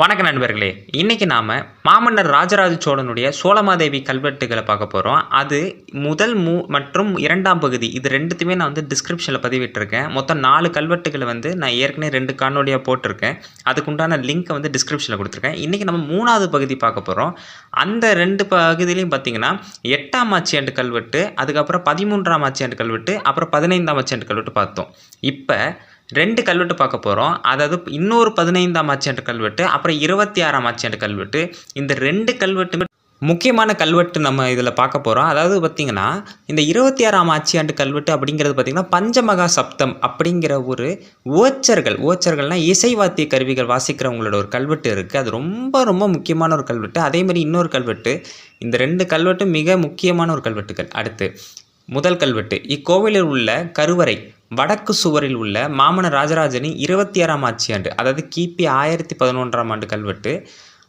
வணக்கம் நண்பர்களே. இன்னைக்கு நாம மாமன்னர் ராஜராஜ சோழனுடைய சோழமாதேவி கல்வெட்டுகளை பார்க்க போகிறோம் அது முதல் மூ மற்றும் இரண்டாம் பகுதி. இது ரெண்டுத்தையுமே நான் வந்து டிஸ்கிரிப்ஷனில் பதிவிட்டிருக்கேன். மொத்தம் நாலு கல்வெட்டுகளை வந்து நான் ஏற்கனவே ரெண்டு காணொலியாக போட்டிருக்கேன். அதுக்குண்டான லிங்க்கை வந்து டிஸ்கிரிப்ஷனில் கொடுத்துருக்கேன். இன்றைக்கி நம்ம மூணாவது பகுதி பார்க்க போகிறோம் அந்த ரெண்டு பகுதியிலையும் பார்த்தீங்கன்னா எட்டாம் ஆட்சியாண்டு கல்வெட்டு அதுக்கப்புறம் பதிமூன்றாம் ஆட்சியாண்டு கல்வெட்டு அப்புறம் பதினைந்தாம் ஆட்சியாண்டு கல்வெட்டு பார்த்தோம். இப்போ ரெண்டு கல்வெட்டு பார்க்க போகிறோம் அதாவது இன்னொரு பதினைந்தாம் ஆட்சியாண்டு கல்வெட்டு அப்புறம் இருபத்தி ஆறாம் ஆட்சியாண்டு கல்வெட்டு. இந்த ரெண்டு கல்வெட்டுமே முக்கியமான கல்வெட்டு நம்ம இதில் பார்க்க போகிறோம் அதாவது பார்த்திங்கன்னா இந்த இருபத்தி ஆறாம் ஆட்சியாண்டு கல்வெட்டு அப்படிங்கிறது பார்த்திங்கன்னா பஞ்சமகா சப்தம் அப்படிங்கிற ஒரு ஓச்சர்கள் ஓச்சர்கள்னால் இசைவாத்திய கருவிகள் வாசிக்கிறவங்களோட ஒரு கல்வெட்டு இருக்குது அது ரொம்ப ரொம்ப முக்கியமான ஒரு கல்வெட்டு. அதேமாதிரி இன்னொரு கல்வெட்டு. இந்த ரெண்டு கல்வெட்டும் மிக முக்கியமான ஒரு கல்வெட்டுகள். அடுத்து முதல் கல்வெட்டு. இக்கோவிலில் உள்ள கருவறை வடக்கு சுவரில் உள்ள மாமன ராஜராஜனின் இருபத்தி ஆறாம் ஆட்சி ஆண்டு அதாவது கிபி ஆயிரத்தி பதினொன்றாம் ஆண்டு கல்வெட்டு.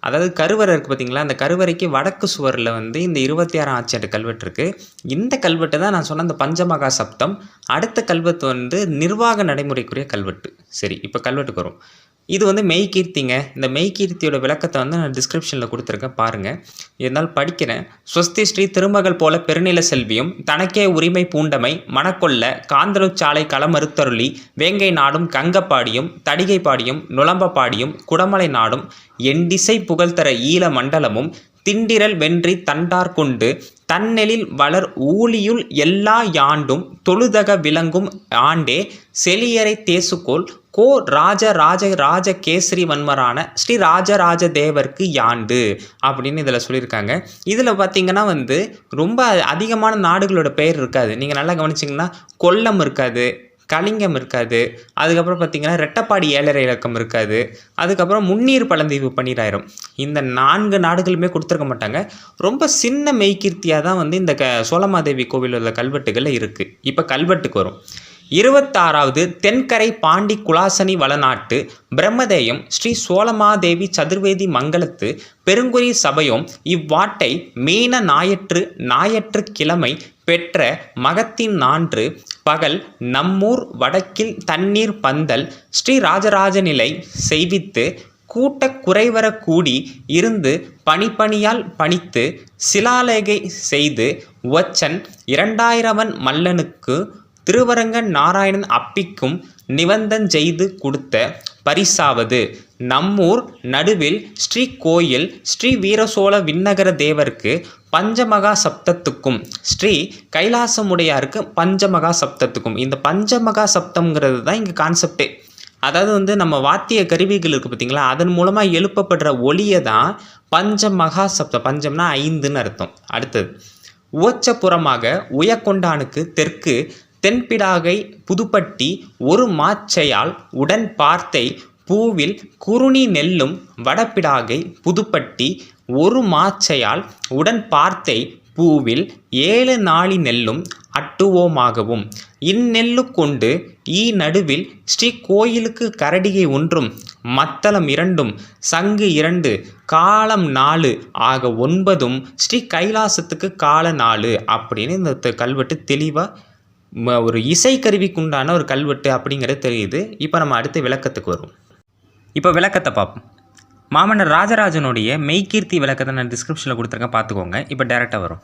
அதாவது கருவறை இருக்குது பார்த்தீங்களா அந்த கருவறைக்கு வடக்கு சுவரில் வந்து இந்த இருபத்தி ஆறாம் ஆட்சியாண்டு கல்வெட்டு இருக்குது இந்த கல்வெட்டு தான் நான் சொன்ன அந்த பஞ்சமகா சப்தம். அடுத்த கல்வெட்டு வந்து நிர்வாக நடைமுறைக்குரிய கல்வெட்டு. சரி இப்போ கல்வெட்டுக்கு வரும். இது வந்து மெய்கீர்த்திங்க. இந்த மெய்கீர்த்தியோட விளக்கத்தை வந்து நான் டிஸ்கிரிப்ஷனில் கொடுத்துருக்கேன். பாருங்கள் இருந்தால் படிக்கிறேன். ஸ்வஸ்தி ஸ்ரீ திருமகள் போல பெருநில செல்வியும் தனக்கே உரிமை பூண்டமை மணக்கொள்ள காந்தலுச்சாலை களமறுத்தருளி வேங்கை நாடும் கங்கப்பாடியும் தடிகைப்பாடியும் நுழம்பப்பாடியும் குடமலை நாடும் எண்டிசை புகழ்தர ஈழ மண்டலமும் திண்டிரல் வென்றி தண்டார் கொண்டு தன்னெழில் வளர் ஊழியுள் எல்லா யாண்டும் தொழுதக விளங்கும் ஆண்டே செலியரை தேசுகோல் கோ ராஜ ராஜ ராஜ கேசரி வன்மரான ஸ்ரீ ராஜராஜ தேவருக்கு யாண்டு அப்படின்னு இதில் சொல்லியிருக்காங்க. இதில் பார்த்தீங்கன்னா வந்து ரொம்ப அதிகமான நாடுகளோட பெயர் இருக்காது. நீங்கள் நல்லா கவனிச்சிங்கன்னா கொல்லம் இருக்காது கலிங்கம் இருக்காது. அதுக்கப்புறம் பார்த்திங்கன்னா ரெட்டப்பாடி ஏழரை இலக்கம் இருக்காது. அதுக்கப்புறம் முன்னீர் பழந்தீவு பன்னீராயிரம். இந்த நான்கு நாடுகளுமே கொடுத்துருக்க மாட்டாங்க. ரொம்ப சின்ன மெய்கீர்த்தியாக தான் வந்து இந்த க சோழமாதேவி கோவில் உள்ள கல்வெட்டுகளில் இருக்குது இப்போ கல்வெட்டுக்கு வரும். இருபத்தாறாவது தென்கரை பாண்டி குலாசனி வளநாட்டு பிரம்மதேயம் ஸ்ரீ சோழமாதேவி சதுர்வேதி மங்களத்து பெருங்குறி சபையும் இவ்வாட்டை மீன ஞாயிற்று ஞாயிற்று கிழமை பெற்ற மகத்தின் நான்று பகல் நம்மூர் வடக்கில் தண்ணீர் பந்தல் ஸ்ரீ ராஜராஜநிலை செய்வித்து கூட்ட குறைவர கூடி இருந்து பணிப்பணியால் பணித்து சிலாலேகை செய்து ஒச்சன் இரண்டாயிரவன் மல்லனுக்கு திருவரங்கன் நாராயணன் அப்பிக்கும் நிவந்தஞ்செய்து கொடுத்த பரிசாவது. நம்மூர் நடுவில் ஸ்ரீ கோயில் ஸ்ரீ வீரசோழ விண்ணகர தேவருக்கு பஞ்சமகா சப்தத்துக்கும் ஸ்ரீ கைலாசமுடையாருக்கு பஞ்சமகா சப்தத்துக்கும். இந்த பஞ்சமகா சப்தம்ங்கிறது தான் இங்கே கான்செப்டே அதாவது வந்து நம்ம வாத்திய கருவிகள் இருக்குது பார்த்தீங்களா அதன் மூலமாக எழுப்பப்படுற ஒளியை தான் பஞ்சமகா சப்தம். பஞ்சம்னா ஐந்துன்னு அர்த்தம். அடுத்தது உவச்சப்புறமாக உயக்கொண்டானுக்கு தெற்கு தென்பிடாகை புதுப்பட்டி ஒரு மாச்சையால் உடன் பார்த்தை பூவில் குறுணி நெல்லும் வடபிடாகை புதுப்பட்டி ஒரு மாச்சையால் உடன் பார்த்தை பூவில் ஏழு நாளி நெல்லும் அட்டுவோமாகவும். இந்நெல்லு கொண்டு ஈ நடுவில் ஸ்ரீ கோயிலுக்கு கரடிகை ஒன்றும் மத்தளம் இரண்டும் சங்கு இரண்டு காலம் நாலு ஆக ஒன்பதும் ஸ்ரீ கைலாசத்துக்கு கால நாலு அப்படின்னு இந்த கல்வெட்டு தெளிவாக ஒரு இசைக்கருவிக்குண்டான ஒரு கல்வெட்டு அப்படிங்கிறது தெரியுது. இப்போ நம்ம அடுத்த விளக்கத்துக்கு வரும் இப்போ விளக்கத்தை பார்ப்போம். மாமன்னர் ராஜராஜனுடைய மெய்கீர்த்தி விளக்கத்தை நான் டிஸ்கிரிப்ஷனில் கொடுத்துருக்கேன். பார்த்துக்கோங்க. இப்போ டேரெக்டாக வரும்.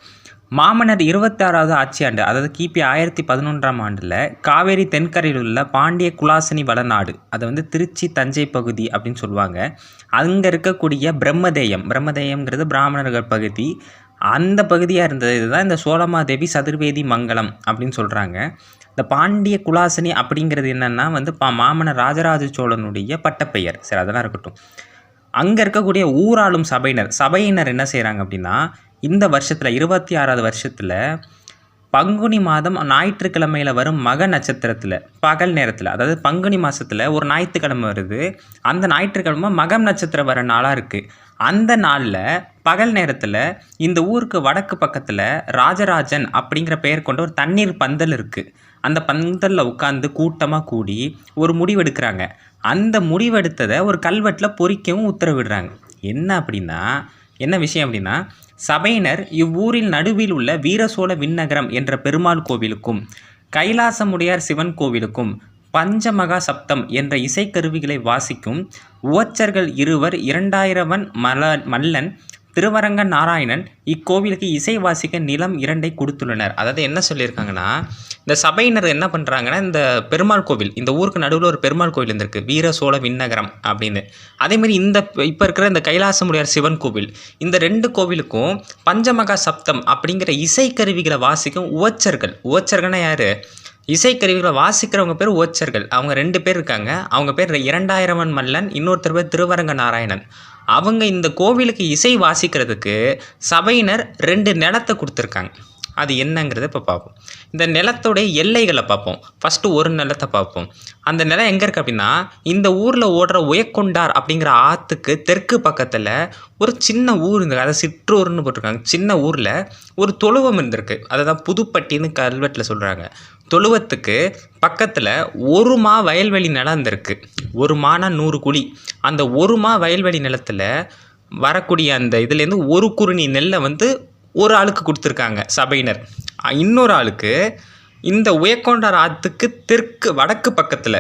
மாமன்னர் இருபத்தாறாவது ஆட்சியாண்டு அதாவது கிபி ஆயிரத்தி பதினொன்றாம் ஆண்டில் காவேரி தென்கரையில் உள்ள பாண்டிய குலாசனி வளநாடு அதை வந்து திருச்சி தஞ்சை பகுதி அப்படின்னு சொல்லுவாங்க. அங்கே இருக்கக்கூடிய பிரம்மதேயம் பிரம்மதேயம்ங்கிறது பிராமணர்கள் பகுதி. அந்த பகுதியாக இருந்தது. இதுதான் இந்த சோழமாதேவி சதுர்வேதி மங்கலம் அப்படின்னு சொல்கிறாங்க இந்த பாண்டிய குலாசனி அப்படிங்கிறது என்னென்னா வந்து பா மாமன ராஜராஜ சோழனுடைய பட்டப்பெயர். சரி அதெல்லாம் இருக்கட்டும். அங்கே இருக்கக்கூடிய ஊராளும் சபையினர் சபையினர் என்ன செய்கிறாங்க அப்படின்னா இந்த வருஷத்தில் இருபத்தி ஆறாவது வருஷத்தில் பங்குனி மாதம் ஞாயிற்றுக்கிழமையில் வரும் மக நட்சத்திரத்தில் பகல் நேரத்தில் அதாவது பங்குனி மாதத்தில் ஒரு ஞாயிற்றுக்கிழமை வருது. அந்த ஞாயிற்றுக்கிழமை மகம் நட்சத்திரம் வர நாளாக இருக்குது அந்த நாளில் பகல் நேரத்தில் இந்த ஊருக்கு வடக்கு பக்கத்தில் ராஜராஜன் அப்படிங்கிற பெயர் கொண்ட ஒரு தண்ணீர் பந்தல் இருக்குது அந்த பந்தலில் உட்காந்து கூட்டமாக கூடி ஒரு முடிவெடுக்கிறாங்க. அந்த முடிவெடுத்ததை ஒரு கல்வெட்டில் பொறிக்கவும் உத்தரவிடுறாங்க. என்ன அப்படின்னா என்ன விஷயம் அப்படின்னா சபையினர் இவ்வூரில் நடுவில் உள்ள வீரசோழ விண்ணகரம் என்ற பெருமாள் கோவிலுக்கும் கைலாசமுடையார் சிவன் கோவிலுக்கும் பஞ்சமகா சப்தம் என்ற இசைக்கருவிகளை வாசிக்கும் உவச்சர்கள் இருவர் இரண்டாயிரவன் மல மல்லன் திருவரங்க நாராயணன் இக்கோவிலுக்கு இசை வாசிக்க நிலம் இரண்டை கொடுத்துள்ளனர். அதாவது என்ன சொல்லியிருக்காங்கன்னா இந்த சபையினர் என்ன பண்ணுறாங்கன்னா இந்த பெருமாள் கோவில் இந்த ஊருக்கு நடுவில் ஒரு பெருமாள் கோவில் இருந்திருக்கு வீர சோழ விண்ணகரம் அப்படின்னு. அதேமாதிரி இந்த இப்போ இருக்கிற இந்த கைலாசமுடியார் சிவன் கோவில் இந்த ரெண்டு கோவிலுக்கும் பஞ்சமகா சப்தம் அப்படிங்கிற இசைக்கருவிகளை வாசிக்கும் உவச்சர்கள். உவச்சர்கள்னா யார்? இசைக்கருவிகளை வாசிக்கிறவங்க பேர் ஓச்சர்கள் அவங்க ரெண்டு பேர் இருக்காங்க. அவங்க பேர் இரண்டாயிரவன் மல்லன் இன்னொருத்தர் பேர் திருவரங்க நாராயணன் அவங்க இந்த கோவிலுக்கு இசை வாசிக்கிறதுக்கு சபையினர் ரெண்டு நிலத்தை கொடுத்துருக்காங்க. அது என்னங்கிறத இப்போ பார்ப்போம். இந்த நிலத்தோடைய எல்லைகளை பார்ப்போம். ஃபஸ்ட்டு ஒரு நிலத்தை பார்ப்போம். அந்த நிலம் எங்கே இருக்குது அப்படின்னா இந்த ஊரில் ஓடுற உயக்கொண்டார் அப்படிங்கிற ஆற்றுக்கு தெற்கு பக்கத்தில் ஒரு சின்ன ஊர் இருந்திருக்கு. அதை சிற்றூர்னு போட்டிருக்காங்க. சின்ன ஊரில் ஒரு தொழுவம் இருந்திருக்கு. அதை தான் புதுப்பட்டின்னு கல்வெட்டில் சொல்கிறாங்க தொழுவத்துக்கு பக்கத்தில் ஒரு மா வயல்வெளி நிலம் இருந்திருக்கு ஒரு மானா நூறு குழி. அந்த ஒரு மா வயல்வெளி நிலத்தில் வரக்கூடிய அந்த இதுலேருந்து ஒரு குருணி நெல்லை வந்து ஒரு ஆளுக்கு கொடுத்துருக்காங்க சபையினர். இன்னொரு ஆளுக்கு இந்த உயக்கொண்டார் ஆற்றுக்கு தெற்கு வடக்கு பக்கத்தில்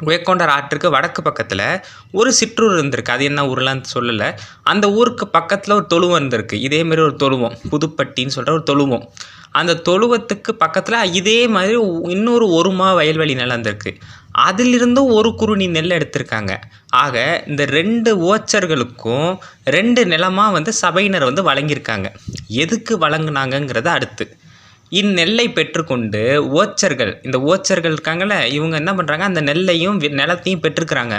உயக்கொண்டார் ஆற்றுக்கு வடக்கு பக்கத்தில் ஒரு சிற்றூர் இருந்திருக்கு. அது என்ன ஊர்லாம் சொல்லலை. அந்த ஊருக்கு பக்கத்தில் ஒரு தொழுவம் இருந்திருக்கு. இதேமாரி ஒரு தொழுவம் புதுப்பட்டின்னு சொல்கிற ஒரு தொழுவம். அந்த தொழுவத்துக்கு பக்கத்தில் இதே மாதிரி இன்னொரு ஒரு மா வயல்வெளி நிலம் இருந்திருக்கு. அதிலிருந்து ஒரு குருணி நெல் எடுத்திருக்காங்க. ஆக இந்த ரெண்டு ஓச்சர்களுக்கும் ரெண்டு நிலமாக வந்து சபையினர் வந்து வழங்கியிருக்காங்க. எதுக்கு வழங்கினாங்கங்கிறத அடுத்து. இந்நெல்லை பெற்றுக்கொண்டு ஓச்சர்கள் இந்த ஓச்சர்கள் இருக்காங்கல்ல இவங்க என்ன பண்ணுறாங்க அந்த நெல்லையும் நிலத்தையும் பெற்றுக்கிறாங்க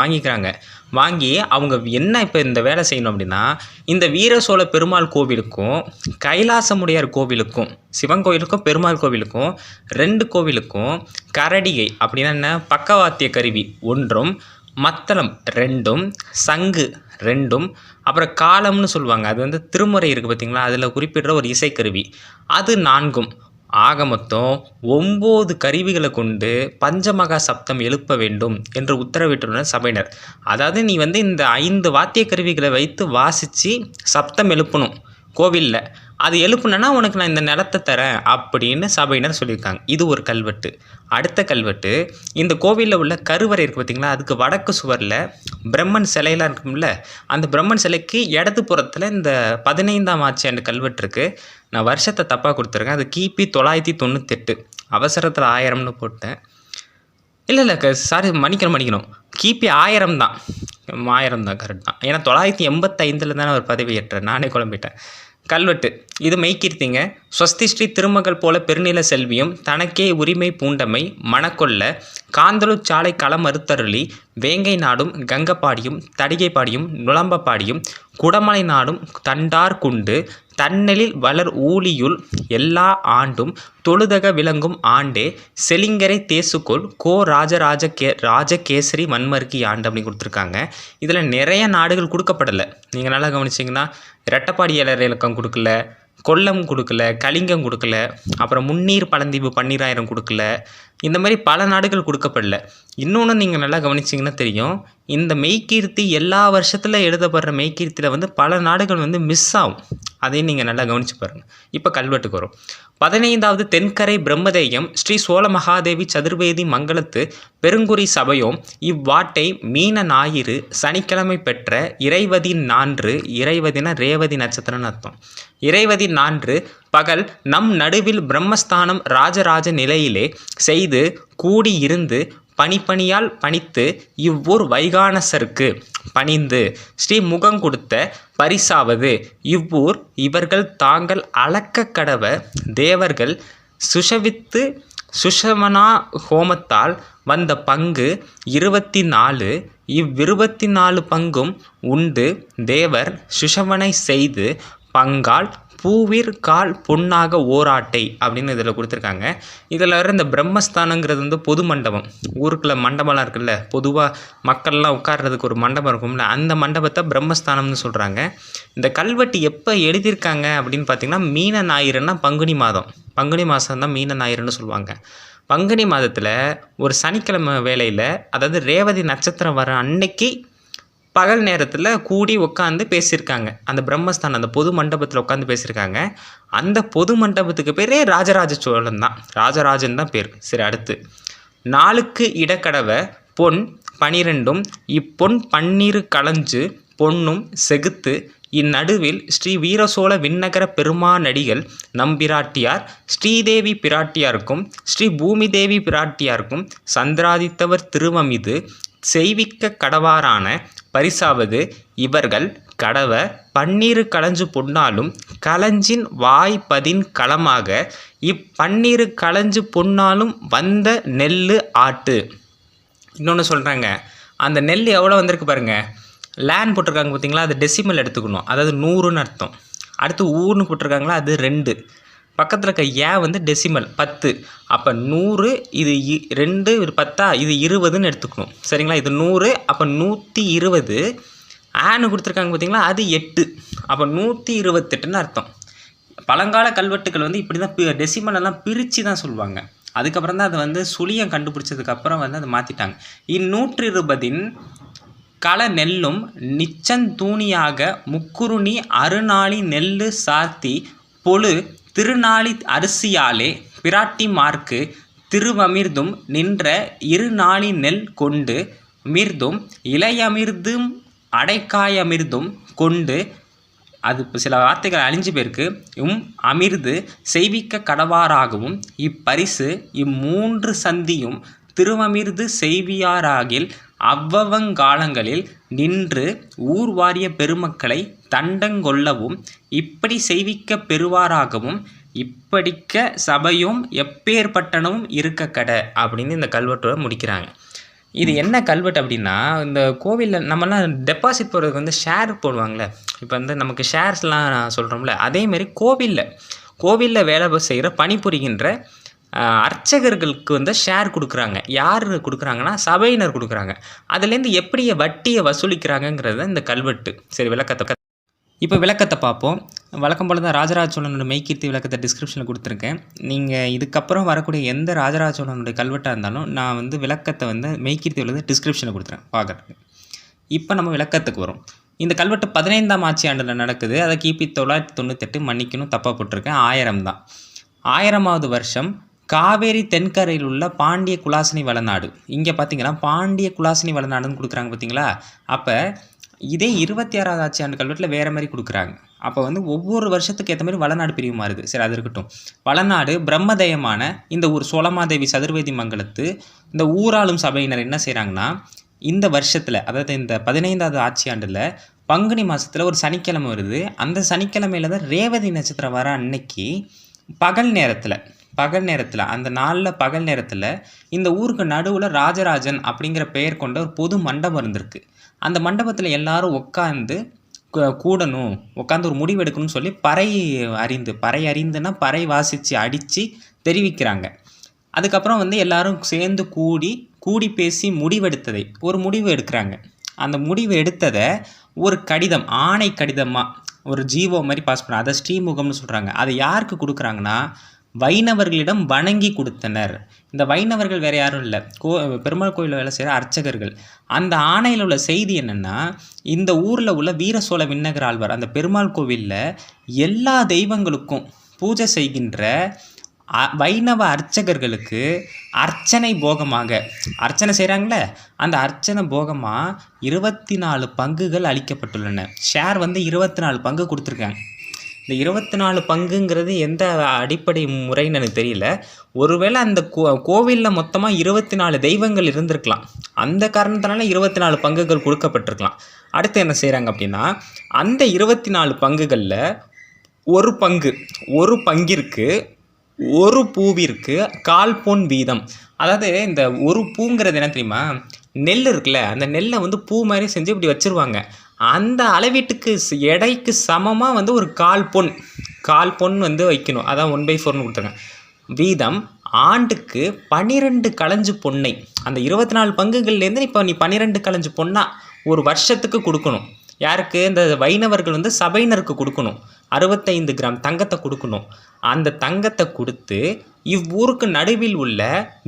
வாங்கிக்கிறாங்க. வாங்கி அவங்க என்ன இப்போ இந்த வேலை செய்யணும் அப்படின்னா இந்த வீர சோழ பெருமாள் கோவிலுக்கும் கைலாசமுடையார் கோவிலுக்கும் சிவன் கோவிலுக்கும் பெருமாள் கோவிலுக்கும் ரெண்டு கோவிலுக்கும் கரடிகை அப்படின்னா என்ன? பக்கவாத்திய கருவி ஒன்றும் மத்தளம் ரெண்டும் சங்கு ரெண்டும் அப்புறம் காலம்னு சொல்லுவாங்க. அது வந்து திருமுறை இருக்குது பார்த்தீங்களா அதில் குறிப்பிடுற ஒரு இசைக்கருவி. அது நான்கும். ஆக மொத்தம் ஒம்பது கருவிகளை கொண்டு பஞ்சமகா சப்தம் எழுப்ப வேண்டும் என்று உத்தரவிட்டுள்ளனர் சபையினர். அதாவது நீ வந்து இந்த ஐந்து வாத்திய கருவிகளை வைத்து வாசித்து சப்தம் எழுப்பணும். கோவிலில். அது எழுப்புனேன்னா உனக்கு நான் இந்த நிலத்தை தரேன் அப்படின்னு சபையினர் சொல்லியிருக்காங்க. இது ஒரு கல்வெட்டு. அடுத்த கல்வெட்டு இந்த கோவிலில் உள்ள கருவறை இருக்குது பார்த்திங்களா அதுக்கு வடக்கு சுவரில் பிரம்மன் சிலையெல்லாம் இருக்கும்ல? அந்த பிரம்மன் சிலைக்கு இடது புறத்தில் இந்த பதினைந்தாம் ஆட்சியாண்டு கல்வெட்டு இருக்குது நான் வருஷத்தை தப்பாக கொடுத்துருக்கேன். அது கிபி தொள்ளாயிரத்தி தொண்ணூத்தெட்டு. அவசரத்தில் ஆயிரம்னு போட்டேன். இல்லை இல்லை சாரி மன்னிக்கணும் மன்னிக்கணும். கிபி ஆயிரம் தான். ஆயிரம் தான் கரெக்ட் தான். ஏன்னா தொள்ளாயிரத்தி எண்பத்தைந்தில் தானே அவர் பதவி ஏற்றார். நானே குழம்பிட்டேன். கல்வெட்டு. இது மெய்கீர்த்திங்க. ஸ்வஸ்தி ஸ்ரீ திருமகள் போல பெருநில செல்வியும் தனக்கே உரிமை பூண்டமை மணக்கொள்ள காந்தலு சாலை களமறுத்தருளி வேங்கை நாடும் கங்கப்பாடியும் தடிகைப்பாடியும் நுளம்பப்பாடியும் குடமலை நாடும் தண்டார் குண்டு தன்னெலில் வளர் ஊழியுள் எல்லா ஆண்டும் தொழுதக விளங்கும் ஆண்டே செலிங்கரை தேசுக்கோள் கோ ராஜராஜ கே ராஜகேசரி மண்மருக்கி ஆண்டு அப்படின்னு கொடுத்துருக்காங்க. இதில் நிறைய நாடுகள் கொடுக்கப்படலை. நீங்கள் நல்லா கவனிச்சிங்கன்னா இரட்டப்பாடி ஏழரை இலக்கம் கொடுக்கல கொல்லம் கொடுக்கல கலிங்கம் கொடுக்கல அப்புறம் முன்னீர் பழந்தீவு பன்னீராயிரம் கொடுக்கல இந்த மாதிரி பல நாடுகள் கொடுக்கப்படல. இன்னொன்று நீங்கள் நல்லா கவனிச்சிங்கன்னா தெரியும். இந்த மெய்கீர்த்தி எல்லா வருஷத்தில் எழுதப்படுற மெய்கீர்த்தியில் வந்து பல நாடுகள் வந்து மிஸ் ஆகும். அதையும் நீங்கள் நல்லா கவனித்து பாருங்கள் இப்போ கல்வெட்டுக்கு வரும். பதினைந்தாவது தென்கரை பிரம்மதேயம் ஸ்ரீ சோழ மகாதேவி சதுர்வேதி மங்களத்து பெருங்குறி சபையோம் இவ்வாட்டை மீன ஞாயிறு சனிக்கிழமை பெற்ற இறைவதி நான்று இறைவதின ரேவதி நட்சத்திரம்னு அர்த்தம். இறைவதி நான்று பகல் நம் நடுவில் பிரம்மஸ்தானம் ராஜராஜ நிலையிலே செய்து கூடியிருந்து பணிப்பணியால் பணித்து இவ்வூர் வைகானசருக்கு பணிந்து ஸ்ரீ முகம் கொடுத்த பரிசாவது. இவ்வூர் இவர்கள் தாங்கள் அளக்க கடவ தேவர்கள் சுஷவித்து சுஷமனா ஹோமத்தால் வந்த பங்கு இருபத்தி நாலு இவ்விருபத்தி நாலு பங்கும் உண்டு. தேவர் சுஷவனை செய்து பங்கால் பூவிர் கால் பொன்னாக ஓராட்டை அப்படின்னு இதில் கொடுத்துருக்காங்க. இதில் வர இந்த பிரம்மஸ்தானங்கிறது வந்து பொது மண்டபம். ஊருக்குள்ள மண்டபம்லாம் இருக்குல்ல பொதுவாக மக்கள்லாம் உட்கார்றதுக்கு ஒரு மண்டபம் இருக்கும்ல அந்த மண்டபத்தை பிரம்மஸ்தானம்னு சொல்கிறாங்க இந்த கல்வெட்டு எப்போ எழுதியிருக்காங்க அப்படின்னு பார்த்தீங்கன்னா மீன ஞாயிறுன்னா பங்குனி மாதம். பங்குனி மாதம் தான் மீன ஞாயிறுன்னு சொல்லுவாங்க. பங்குனி மாதத்தில் ஒரு சனிக்கிழமை வேலையில் அதாவது ரேவதி நட்சத்திரம் வர அன்னைக்கு பகல் நேரத்தில் கூடி உட்காந்து பேசியிருக்காங்க. அந்த பிரம்மஸ்தான் அந்த பொது மண்டபத்தில் உட்காந்து பேசியிருக்காங்க. அந்த பொது மண்டபத்துக்கு பேரே ராஜராஜ சோழன் தான். ராஜராஜன் தான் பேர். சரி அடுத்து. நாளுக்கு இடக்கடவை பொன் பனிரெண்டும் இப்பொன் பன்னீர் களைஞ்சு பொன்னும் செகுத்து இந்நடுவில் ஸ்ரீ வீரசோழ விண்ணகர பெருமானடிகள் நம்பிராட்டியார் ஸ்ரீதேவி பிராட்டியாருக்கும் ஸ்ரீ பூமிதேவி பிராட்டியாருக்கும் சந்திராதித்தவர் திருவமிது செய்விக்க கடவாரான பரிசாவது இவர்கள் கடவ பன்னீரு களஞ்சு பொன்னாலும் களஞ்சின் வாய் பதின் களமாக இப்பன்னீரு களஞ்சு பொன்னாலும் வந்த நெல்லு ஆட்டு. இன்னொன்று சொல்கிறாங்க அந்த நெல் எவ்வளோ வந்திருக்கு பாருங்கள் லேண்ட் போட்டிருக்காங்க பார்த்தீங்களா அது டெசிமல் எடுத்துக்கணும். அதாவது நூறுன்னு அர்த்தம். அடுத்து ஊர்னு போட்டிருக்காங்களா? அது ரெண்டு. பக்கத்தில் இருக்க ஏ வந்து டெசிமல் பத்து. அப்போ நூறு இது இ- ரெண்டு இது பத்தா இது இருபதுன்னு எடுத்துக்கணும். சரிங்களா? இது நூறு அப்போ நூற்றி இருபது. ஆன்னு கொடுத்துருக்காங்க பார்த்தீங்களா அது எட்டு. அப்போ நூற்றி இருபத்தெட்டுன்னு அர்த்தம். பழங்கால கல்வெட்டுகள் வந்து இப்படி தான் டெசிமலெல்லாம் டெசிமல் எல்லாம் பிரித்து தான் சொல்லுவாங்க. அதுக்கப்புறம் தான் அதை வந்து சுழியம் கண்டுபிடிச்சதுக்கப்புறம் வந்து அதை மாற்றிட்டாங்க இந்நூற்றி இருபதின் கள நெல்லும் நிச்சந்தூணியாக முக்குருணி அருநாளி நெல்லு சார்த்தி பொழு திருநாளி அரிசியாலே பிராட்டிமார்க்கு திருவமிர்தும் நின்ற இருநாளி நெல் கொண்டு மிர்தும் இலையமிர்தும் அடைக்காயமிர்தும் கொண்டு அது சில வார்த்தைகள் அழிஞ்சு பேருக்கு உம் அமிர்து செய்விக்க கடவாராகவும் இப்பரிசு இம்மூன்று சந்தியும் திருவமிர்து செய்வியாராகில் அவ்வவங்காலங்களில் நின்று ஊர் வாரிய பெருமக்களை தண்டங்கொள்ளவும் இப்படி செய்விக்க பெறுவாராகவும் இப்படிக்க சபையும் எப்பேற்பட்டனவும் இருக்க கடை அப்படின்னு இந்த கல்வெட்டோட முடிக்கிறாங்க. இது என்ன கல்வெட்டு அப்படின்னா இந்த கோவிலில் நம்மலாம் டெபாசிட் போடுறதுக்கு வந்து ஷேர் போடுவாங்கள்ல. இப்போ வந்து நமக்கு ஷேர்ஸ்லாம் சொல்கிறோம்ல அதேமாரி கோவிலில் கோவிலில் வேலை செய்கிற பணிபுரிகின்ற அர்ச்சகர்களுக்கு வந்து ஷேர் கொடுக்குறாங்க. யார் கொடுக்குறாங்கன்னா சபையினர் கொடுக்குறாங்க. அதுலேருந்து எப்படி வட்டியை வசூலிக்கிறாங்கங்கிறது இந்த கல்வெட்டு. சரி விளக்கத்தை இப்போ விளக்கத்தை பார்ப்போம். வழக்கம் போல தான் ராஜராஜ சோழனோட மெய்கீர்த்தி விளக்கத்தை டிஸ்கிரிப்ஷனில் கொடுத்துருக்கேன். நீங்கள் இதுக்கப்புறம் வரக்கூடிய எந்த ராஜராஜ சோழனுடைய கல்வெட்டாக இருந்தாலும் நான் வந்து விளக்கத்தை வந்து மெய்கீர்த்தி விளக்கத்தை டிஸ்கிரிப்ஷனில் கொடுத்துறேன். பார்க்குறேன் இப்போ நம்ம விளக்கத்துக்கு வரும். இந்த கல்வெட்டு பதினைந்தாம் ஆட்சி ஆண்டில் நடக்குது. அதை கிபி தொள்ளாயிரத்தி தொண்ணூத்தெட்டு மன்னிக்கணும் தப்பாக போட்டிருக்கேன். ஆயிரம் தான். ஆயிரமாவது வருஷம் காவேரி தென்கரையில் உள்ள பாண்டிய குலாசினி வளநாடு. இங்கே பார்த்தீங்கன்னா பாண்டிய குலாசினி வளநாடுன்னு கொடுக்குறாங்க பார்த்தீங்களா அப்போ இதே இருபத்தி ஆறாவது ஆட்சி ஆண்டு கல்வெட்டில் வேறு மாதிரி கொடுக்குறாங்க. அப்போ வந்து ஒவ்வொரு வருஷத்துக்கு ஏற்ற மாதிரி வளநாடு பிரிவு மாறுது. சரி அது இருக்கட்டும். வளநாடு பிரம்மதேயமான இந்த ஊர் சோழமாதேவி சதுர்வேதி மங்கலத்து இந்த ஊராளும் சபையினர் என்ன செய்கிறாங்கன்னா இந்த வருஷத்தில் அதாவது இந்த பதினைந்தாவது ஆட்சி ஆண்டில் பங்குனி மாதத்தில் ஒரு சனிக்கிழமை வருது. அந்த சனிக்கிழமையில தான் ரேவதி நட்சத்திரம் வர அன்னைக்கு பகல் நேரத்தில் பகல் நேரத்தில் அந்த நாளில் பகல் நேரத்தில் இந்த ஊருக்கு நடுவில் ராஜராஜன் அப்படிங்கிற பெயர் கொண்ட ஒரு பொது மண்டபம் இருந்திருக்கு. அந்த மண்டபத்தில் எல்லாரும் உட்காந்து கூடணும் உட்காந்து ஒரு முடிவு எடுக்கணும்னு சொல்லி பறை அறிந்து பறை அறிந்துன்னா பறை வாசித்து அடித்து தெரிவிக்கிறாங்க. அதுக்கப்புறம் வந்து எல்லாரும் சேர்ந்து கூடி கூடி பேசி முடிவெடுத்ததை ஒரு முடிவு எடுக்கிறாங்க. அந்த முடிவு எடுத்ததை ஒரு கடிதம் ஆணை கடிதமாக ஒரு ஜீவோ மாதிரி பாஸ் பண்ண அதை ஸ்ரீமுகம்னு சொல்கிறாங்க அதை யாருக்கு கொடுக்குறாங்கன்னா வைணவர்களிடம் வணங்கி கொடுத்தனர். இந்த வைணவர்கள் வேறு யாரும் இல்லை. கோ பெருமாள் கோயிலில் வேலை செய்கிற அர்ச்சகர்கள். அந்த ஆணையில் உள்ள செய்தி என்னென்னா இந்த ஊரில் உள்ள வீர சோழ விண்ணகர் ஆழ்வார் அந்த பெருமாள் கோவிலில் எல்லா தெய்வங்களுக்கும் பூஜை செய்கின்ற அ- வைணவ அர்ச்சகர்களுக்கு அர்ச்சனை போகமாக. அர்ச்சனை செய்கிறாங்களே அந்த அர்ச்சனை போகமாக இருபத்தி நாலு பங்குகள் அளிக்கப்பட்டுள்ளன. ஷேர் வந்து இருபத்தி நாலு பங்கு கொடுத்துருக்காங்க. இந்த இருபத்தி நாலு பங்குங்கிறது எந்த அடிப்படை முறைன்னு எனக்கு தெரியல. ஒருவேளை அந்த கோ கோவிலில் மொத்தமாக இருபத்தி நாலு தெய்வங்கள் இருந்திருக்கலாம். அந்த காரணத்தினால இருபத்தி நாலு பங்குகள் கொடுக்கப்பட்டிருக்கலாம். அடுத்து என்ன செய்கிறாங்க அப்படின்னா அந்த இருபத்தி நாலு பங்குகளில் ஒரு பங்கு ஒரு பங்கிற்கு ஒரு பூவிற்கு கால் பொன் வீதம். அதாவது இந்த ஒரு பூங்கிறது என்ன தெரியுமா? நெல் இருக்குல்ல அந்த நெல்லை வந்து பூ மாதிரி செஞ்சு இப்படி வச்சிருவாங்க. அந்த அளவீட்டுக்கு எடைக்கு சமமாக வந்து ஒரு கால் பொன் கால் பொன் வந்து வைக்கணும். அதான் ஒன் பை ஃபோர்னு கொடுத்துருங்க வீதம் ஆண்டுக்கு பன்னிரெண்டு களஞ்சு பொன்னை அந்த இருபத்தி நாலு பங்குகள்லேருந்து இப்போ நீ பன்னிரெண்டு களஞ்சு பொண்ணாக ஒரு வருஷத்துக்கு கொடுக்கணும். யாருக்கு? இந்த வைணவர்கள் வந்து சபையினருக்கு கொடுக்கணும். அறுபத்தைந்து கிராம் தங்கத்தை கொடுக்கணும். அந்த தங்கத்தை கொடுத்து இவ்வூருக்கு நடுவில் உள்ள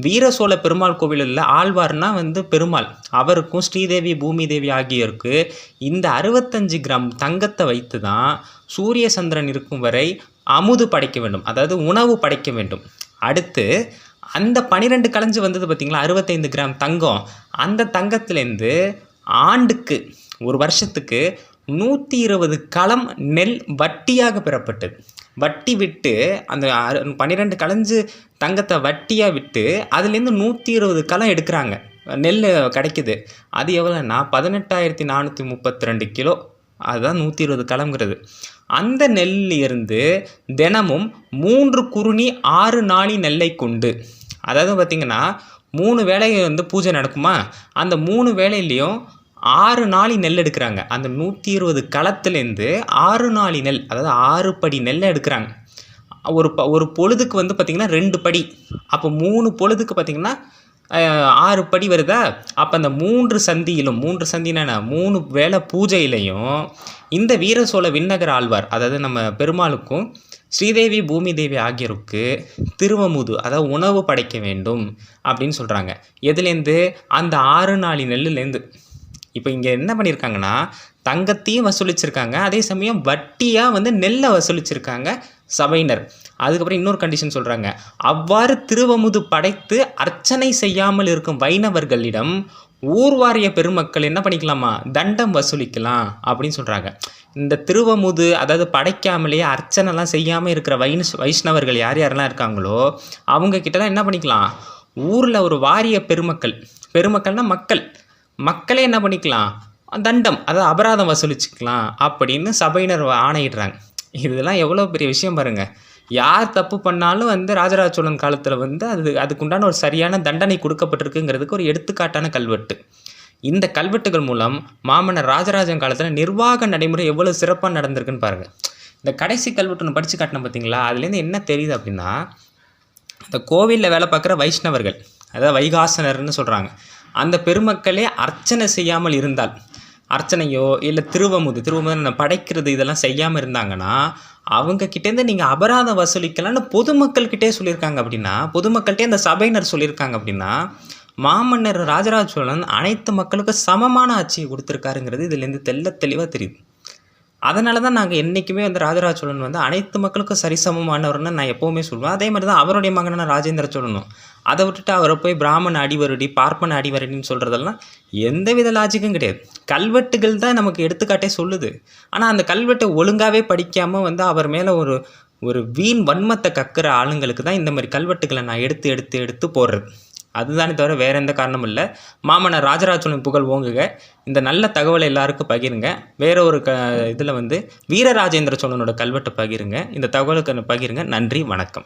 வீர சோழ பெருமாள் கோவிலில் உள்ள ஆழ்வார்னா வந்து பெருமாள். அவருக்கும் ஸ்ரீதேவி பூமிதேவி ஆகியோருக்கு இந்த அறுபத்தஞ்சு கிராம் தங்கத்தை வைத்து தான் சூரிய சந்திரன் இருக்கும் வரை அமுது படைக்க வேண்டும். அதாவது உணவு படைக்க வேண்டும். அடுத்து அந்த பனிரெண்டு கலைஞ்சு வந்தது பார்த்தீங்களா அறுபத்தைந்து கிராம் தங்கம். அந்த தங்கத்துலேருந்து ஆண்டுக்கு ஒரு வருஷத்துக்கு நூற்றி இருபது களம் நெல் வட்டியாக பெறப்பட்டது வட்டி விட்டு அந்த பன்னிரெண்டு களைஞ்சு தங்கத்தை வட்டியாக விட்டு அதுலேருந்து நூற்றி இருபது களம் எடுக்கிறாங்க. நெல் கிடைக்குது. அது எவ்வளோன்னா பதினெட்டாயிரத்தி நானூற்றி முப்பத்தி ரெண்டு கிலோ. அதுதான் நூற்றி இருபது களம்ங்கிறது. அந்த நெல்லிருந்து தினமும் மூன்று குருணி ஆறு நாளி நெல்லை கொண்டு அதாவது பார்த்திங்கன்னா மூணு வேலை வந்து பூஜை நடக்குமா? அந்த மூணு வேலையிலையும் ஆறு நாளி நெல் எடுக்கிறாங்க. அந்த நூற்றி இருபது களத்துலேருந்து ஆறு நாளி நெல் அதாவது ஆறு படி நெல்லை எடுக்கிறாங்க. ஒரு ப ஒரு பொழுதுக்கு வந்து பார்த்திங்கன்னா ரெண்டு படி. அப்போ மூணு பொழுதுக்கு பார்த்திங்கன்னா ஆறு படி வருதா? அப்போ அந்த மூன்று சந்தியிலும் மூன்று சந்தினா மூணு வேளை பூஜையிலையும் இந்த வீர சோழ விண்ணகர் ஆழ்வார் அதாவது நம்ம பெருமாளுக்கும் ஸ்ரீதேவி பூமி தேவி ஆகியோருக்கு திருவமுது அதாவது உணவு படைக்க வேண்டும் அப்படின்னு சொல்கிறாங்க எதுலேருந்து அந்த ஆறு நாளி நெல்லுலேருந்து இப்போ இங்கே என்ன பண்ணியிருக்காங்கன்னா தங்கத்தையும் வசூலிச்சிருக்காங்க. அதே சமயம் வட்டியாக வந்து நெல்லை வசூலிச்சிருக்காங்க சபையினர். அதுக்கப்புறம் இன்னொரு கண்டிஷன் சொல்கிறாங்க அவ்வாறு திருவமுது படைத்து அர்ச்சனை செய்யாமல் இருக்கும் வைணவர்களிடம் ஊர்வாரிய பெருமக்கள் என்ன பண்ணிக்கலாமா? தண்டம் வசூலிக்கலாம் அப்படின்னு சொல்கிறாங்க இந்த திருவமுது அதாவது படைக்காமலேயே அர்ச்சனைலாம் செய்யாமல் இருக்கிற வைண வைஷ்ணவர்கள் யார் யாரெல்லாம் இருக்காங்களோ அவங்கக்கிட்ட தான் என்ன பண்ணிக்கலாம்? ஊரில் ஒரு வாரிய பெருமக்கள். பெருமக்கள்னால் மக்கள். மக்களே என்ன பண்ணிக்கலாம்? தண்டம் அதாவது அபராதம் வசூலிச்சுக்கலாம் அப்படின்னு சபையினர் ஆணையிடுறாங்க. இதெல்லாம் எவ்வளோ பெரிய விஷயம் பாருங்கள் யார் தப்பு பண்ணாலும் வந்து ராஜராஜ சோழன் காலத்தில் வந்து அது அதுக்குண்டான ஒரு சரியான தண்டனை கொடுக்கப்பட்டிருக்குங்கிறதுக்கு ஒரு எடுத்துக்காட்டான கல்வெட்டு. இந்த கல்வெட்டுகள் மூலம் மாமன்னர் ராஜராஜன் காலத்தில் நிர்வாக நடைமுறை எவ்வளோ சிறப்பாக நடந்திருக்குன்னு பாருங்கள் இந்த கடைசி கல்வெட்டு ஒன்று படித்து காட்டின பார்த்தீங்களா அதுலேருந்து என்ன தெரியுது அப்படின்னா இந்த கோவிலில் வேலை பார்க்குற வைஷ்ணவர்கள் அதாவது வைகாசனர்னு சொல்கிறாங்க அந்த பெருமக்களே அர்ச்சனை செய்யாமல் இருந்தால் அர்ச்சனையோ இல்லை திருவமுது திருவமுது படைக்கிறது இதெல்லாம் செய்யாமல் இருந்தாங்கன்னா அவங்க கிட்டேருந்து நீங்கள் அபராதம் வசூலிக்கலாம்னு பொதுமக்கள்கிட்டே சொல்லியிருக்காங்க அப்படின்னா பொதுமக்கள்கிட்டே அந்த சபையினர் சொல்லியிருக்காங்க அப்படின்னா மாமன்னர் ராஜராஜ சோழன் அனைத்து மக்களுக்கும் சமமான ஆட்சியை கொடுத்துருக்காருங்கிறது இதுலேருந்து தெள்ள தெளிவாக தெரியுது. அதனால தான் நாங்கள் என்றைக்குமே வந்து ராஜராஜ சோழன் வந்து அனைத்து மக்களுக்கும் சரிசமமானவர்னு நான் எப்போவுமே சொல்லுவேன் அதே மாதிரி தான் அவருடைய மகனான ராஜேந்திர சோழனும். அதை விட்டுட்டு அவரை போய் பிராமண அடிவருடி பார்ப்பன அடிவருடின்னு சொல்கிறதெல்லாம் எந்த வித லாஜிக்கும் கிடையாது. கல்வெட்டுகள் தான் நமக்கு எடுத்துக்காட்டே சொல்லுது. ஆனால் அந்த கல்வெட்டை ஒழுங்காகவே படிக்காமல் வந்து அவர் மேலே ஒரு ஒரு வீண் வன்மத்தை கக்கிற ஆளுங்களுக்கு தான் இந்த மாதிரி கல்வெட்டுகளை நான் எடுத்து எடுத்து எடுத்து போடுறது. அதுதானே தவிர வேறு எந்த காரணமும் இல்லை. மாமன்னர் ராஜராஜ சோழன் புகழ் ஓங்குக. இந்த நல்ல தகவலை எல்லாருக்கும் பகிருங்க. வேற ஒரு க இதில் வந்து வீரராஜேந்திர சோழனோட கல்வெட்டை பகிருங்க. இந்த தகவலுக்கு பகிருங்க. நன்றி வணக்கம்.